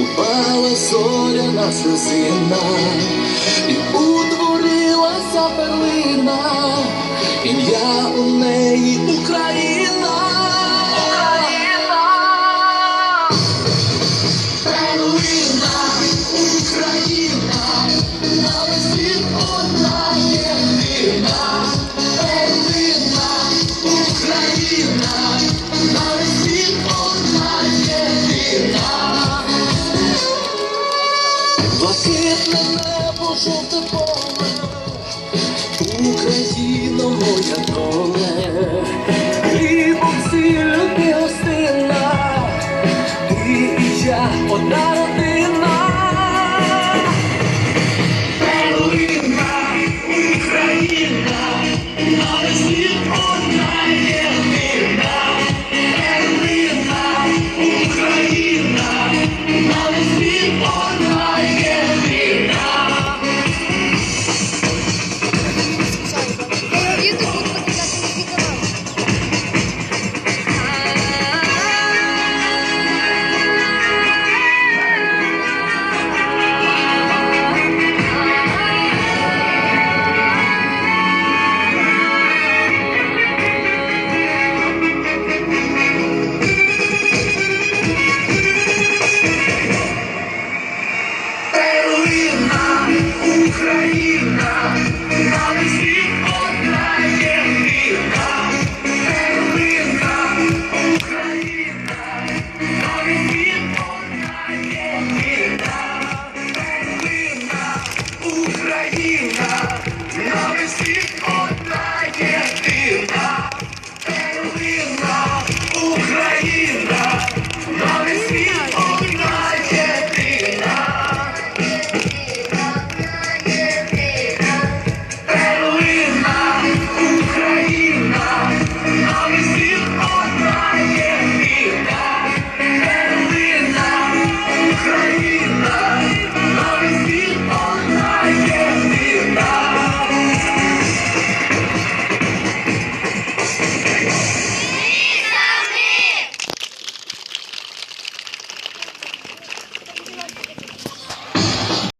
Упала зоряна сльозина, і утворилася перлина, єдина. Перлина, Україна, на світ одна єдина. Блакитне небо, жовте поле, Україно моя доле, Україна, на весь світ одна єдина. Перлина, Україна, на весь світ одна єдина. Перлина, Україна,